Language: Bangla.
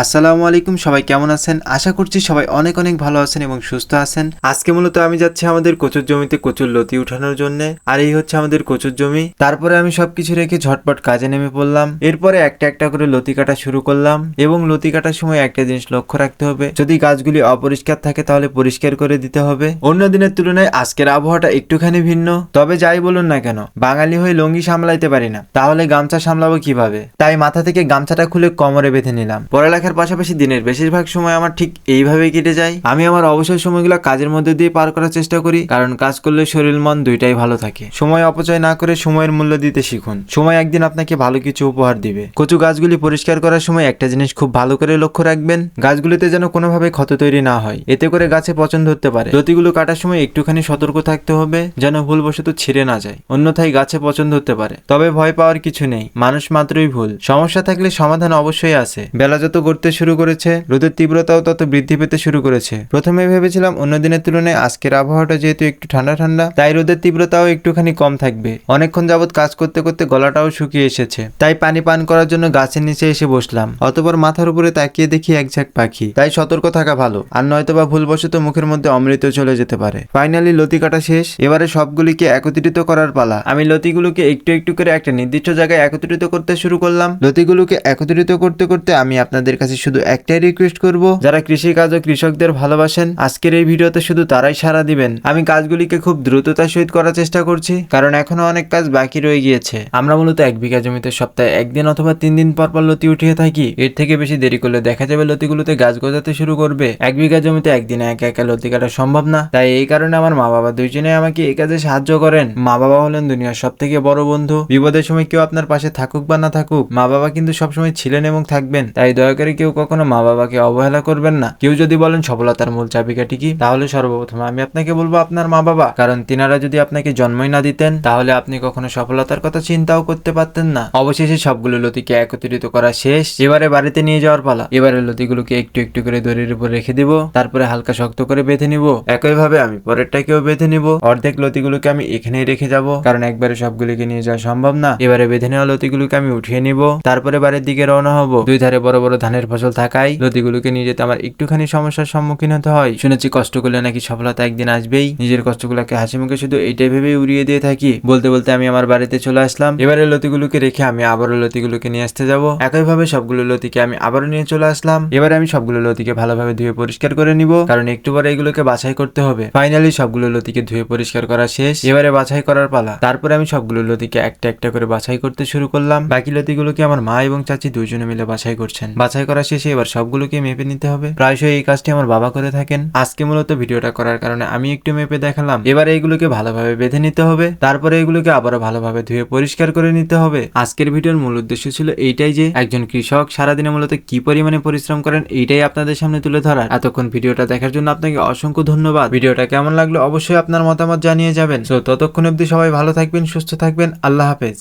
আসসালামু আলাইকুম, সবাই কেমন আছেন? আশা করছি সবাই অনেক অনেক ভালো আছেন এবং সুস্থ আছেন। আজকে মূলত আমি যাচ্ছি আমাদের কচুর জমিতে কচুর লতি উঠানোর জন্য। আর এই হচ্ছে আমাদের কচুর জমি। তারপরে আমি সবকিছু রেখে ঝটপট কাজে নেমে পড়লাম। এরপরে একটা একটা করে লতি কাটা শুরু করলাম এবং লতি কাটার সময় একটা জিনিস লক্ষ্য রাখতে হবে। যদি গাছগুলি অপরিষ্কার থাকে তাহলে পরিষ্কার করে দিতে হবে। অন্য দিনের তুলনায় আজকের আবহাওয়াটা একটুখানি ভিন্ন। তবে যাই বলুন না কেন, বাঙালি হয়ে লঙ্গি সামলাইতে পারি না। তাহলে গামছা সামলাবো কীভাবে? তাই মাথা থেকে গামছাটা খুলে কোমরে বেঁধে নিলাম। পড়ালেখার পাশাপাশি দিনের বেশিরভাগ সময় আমার ঠিক এইভাবেই কেটে যায়। আমি আমার অবসর সময়গুলো কাজের মধ্যে দিয়ে পার করার চেষ্টা করি, কারণ কাজ করলে শরীর মন দুইটাই ভালো থাকে। সময় অপচয় না করে সময়ের মূল্য দিতে শিখুন। সময় একদিন আপনাকে ভালো কিছু উপহার দিবে। কচু গাছগুলি পরিষ্কার করার সময় একটা জিনিস খুব ভালো করে লক্ষ্য রাখবেন, গাছগুলিতে যেন কোনোভাবে ক্ষত তৈরি না হয়। এতে করে গাছে পচন ধরতে পারে। লতিগুলো কাটার সময় একটুখানি সতর্ক থাকতে হবে, যেন ভুলবশত ছিঁড়ে না যায়। অন্যথায় গাছে পচন ধরতে পারে। তবে ভয় পাওয়ার কিছু নেই, মানুষ মাত্রই ভুল। সমস্যা থাকলে সমাধান অবশ্যই আছে। বেলা যত গড়তে শুরু করেছে, রোদের তীব্রতাও তত বৃদ্ধি পেতে শুরু করেছে। প্রথমে ভেবেছিলাম অন্য দিনের তুলনায় আজকের আবহাওয়াটা যেহেতু একটু ঠান্ডা ঠান্ডা, তাই রোদের তীব্রতাও একটুখানি কম থাকবে। অনেকক্ষণ যাবত কাজ করতে করতে গলাটাও শুকিয়ে এসেছে। তাই পানি পান করার জন্য গাছের নিচে এসে বসলাম। অতপর মাথার উপরে তাকিয়ে দেখি এক ঝাঁক পাখি। তাই সতর্ক থাকা ভালো, আর নয়তো বা ভুলবশত মুখের মধ্যে অমৃত চলে যেতে পারে। ফাইনালি লতি কাটা শেষ। এবারে সবগুলিকে একত্রিত করার পালা। আমি লতিগুলোকে একটু একটু করে একটা নির্দিষ্ট জায়গায় একত্রিত করতে শুরু করলাম। লতিগুলোকে একত্রিত করতে করতে আমি আপনাদের কাছে শুধু একটাই রিকোয়েস্ট করব, যারা কৃষি কাজ ও কৃষকদের ভালোবাসেন, আজকের এই ভিডিওতে শুধু তারাই সাড়া দিবেন। আমি কাজগুলিকে খুব দ্রুততার সহিত করার চেষ্টা করছি, কারণ এখনও অনেক কাজ বাকি রয়ে গিয়েছে। আমরা মূলত এক বিঘা জমিতে সপ্তাহে একদিন অথবা তিন দিন পর পর লতি উঠিয়ে থাকি। এর থেকে বেশি দেরি করলে দেখা যাবে লতিগুলোতে গাছ গজাতে শুরু করবে। এক বিঘা জমিতে একদিনে একা একা লতি কাটা সম্ভব না। তাই এই কারণে আমার মা বাবা দুইজনে আমাকে এই কাজে সাহায্য করেন। মা বাবা হলেন দুনিয়ার সব থেকে বড় বন্ধু। বিপদের সময় কেউ আপনার পাশে থাকুক বা না থাকুক মা বাবা কিন্তু সবসময় ছিলেন এবং থাকবেন। তাই দয়া করে কেউ কখনো মা বাবাকে অবহেলা করবেন না। কেউ যদি বলেন সফলতার মূল চাবিকাঠি কি, তাহলে সর্বপ্রথম আমি আপনাকে বলব আপনার মা বাবা কারণ তিনারা যদি আপনাকে জন্মই না দিতেন, তাহলে আপনি কখনো সফলতার কথা চিন্তাও করতে পারতেন না। অবশেষে সবগুলো লতিকে একত্রিত করা শেষ। এবারে বাড়িতে নিয়ে যাওয়ার পালা। এবারে লতিগুলোকে একটু একটু করে দড়ির উপর রেখে দিব। তারপরে হালকা শক্ত করে বেঁধে নিব। একইভাবে আমি পরেরটাকেও বেঁধে নিব। অর্ধেক লতিগুলোকে আমি এখানেই রেখে যাব। কারণ একবারে সবগুলিকে নিয়ে যাওয়া সম্ভব না। এবারে বেঁধে নেওয়া লতিগুলোকে আমি উঠিয়ে নিব। তারপরে বাড়ির দিকে রওনা হব। দুই ধারে বড় বড় ধানের ফসল থাকায় লতিগুলোকে নিয়ে যেতে আমার একটুখানি সমস্যার সম্মুখীন হতে হয়। শুনেছি কষ্ট করলে নাকি সফলতা একদিন আসবেই। নিজের কষ্টগুলোকে হাসি মুখে শুধু এইটাই ভেবেই উড়িয়ে দিয়ে থাকি। বলতে বলতে আমি আমার বাড়িতে চলে আসলাম। এবারে লতিগুলোকে রেখে আমি আবারও লতিগুলোকে নিয়ে আসতে যাব। একইভাবে সবগুলো লতিকে আমি আবারও নিয়ে চলে আসলাম। এবারে আমি সবগুলো লতিকে ভালোভাবে ধুয়ে পরিষ্কার করে নিব। কারণ একটু পরে এগুলোকে বাছাই করতে হবে। ফাইনালি সবগুলো লতিকে ধুয়ে পরিষ্কার করা শেষ। এবারে বাছাই করার পালা। তারপরে আমি সবগুলো লতিকে একটা একটা করে বাছাই করতে শুরু করলাম। বাকি লতিগুলোকে আমার মা এবং চাচি দুজনে মিলে বাছাই করছেন। বাছাই করা শেষে এবার সবগুলোকে মেপে নিতে হবে। প্রায়শই এই কাজটি আমার বাবা করে থাকেন। আজকে মূলত ভিডিওটা করার কারণে আমি একটু মেপে দেখালাম। এবার এইগুলোকে ভালোভাবে বেঁধে নিতে হবে। তারপরে এগুলোকে আবারও ভালোভাবে ধুয়ে পরিষ্কার করে নিতে হবে। আজকের ভিডিওর মূল উদ্দেশ্য ছিল এইটাই যে, একজন কৃষক সারাদিনে মূলত কি পরিমাণে পরিশ্রম করেন এইটাই আপনাদের সামনে তুলে ধরার। এতক্ষণ ভিডিওটা দেখার জন্য আপনাকে অসংখ্য ধন্যবাদ। ভিডিওটা কেমন লাগল অবশ্যই আপনার মতামত জানিয়ে যাবেন। তো ততক্ষণ অবধি সবাই ভালো থাকবেন, সুস্থ থাকবেন। আল্লাহ হাফেজ।